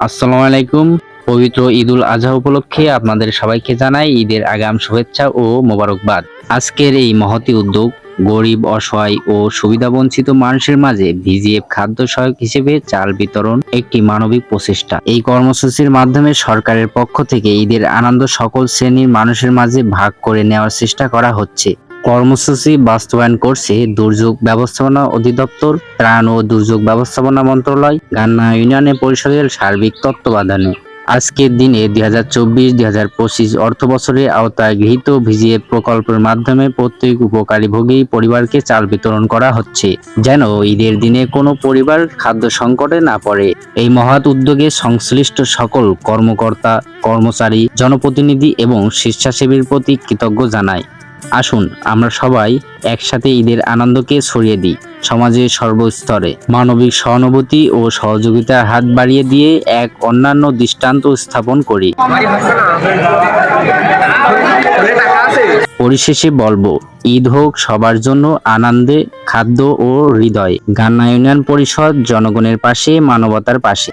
আসসালামু আলাইকুম। পবিত্র ঈদুল আজহা উপলক্ষে আপনাদের সবাইকে জানাই ঈদের আগাম শুভেচ্ছা ও মোবারকবাদ। আজকের এই মহতি উদ্যোগ গরিব, অসহায় ও সুবিধাবঞ্চিত মানুষের মাঝে ভিজিএফ খাদ্য সহায়ক হিসেবে চাল বিতরণ একটি মানবিক প্রচেষ্টা। এই কর্মসূচির মাধ্যমে সরকারের পক্ষ থেকে ঈদের আনন্দ সকল শ্রেণির মানুষের মাঝে ভাগ করে নেওয়ার চেষ্টা করা হচ্ছে। কর্মসূচি বাস্তবায়ন করছে দুর্যোগ ব্যবস্থাপনা অধিদপ্তর, ত্রাণ ও দুর্যোগ ব্যবস্থাপনা মন্ত্রণালয়, গান্না ইউনিয়নের পরিষদের সার্বিক তত্ত্বাবধানে। আজকের দিনে দুই হাজার চব্বিশ, দুই হাজার পঁচিশ অর্থ বছরের আওতায় গৃহীত ভিজিএফ প্রকল্পের মাধ্যমে প্রত্যেক উপকারী ভোগী পরিবারকে চাল বিতরণ করা হচ্ছে, যেন ঈদের দিনে কোনো পরিবার খাদ্য সংকটে না পড়ে। এই মহৎ উদ্যোগে সংশ্লিষ্ট সকল কর্মকর্তা, কর্মচারী, জনপ্রতিনিধি এবং স্বেচ্ছাসেবীর প্রতি কৃতজ্ঞ জানাই। আসুন, আমরা সবাই একসাথে ঈদের আনন্দকে ছড়িয়ে দিই, সমাজের সর্বস্তরে। মানবিক সহানুভূতি ও সহযোগিতার হাত বাড়িয়ে দিয়ে এক অন্যান্য দৃষ্টান্ত স্থাপন করি। পরিশেষে বলব, ঈদ হোক সবার জন্য আনন্দে, খাদ্য ও হৃদয়। গান্না ইউনিয়ন পরিষদ জনগণের পাশে, মানবতার পাশে।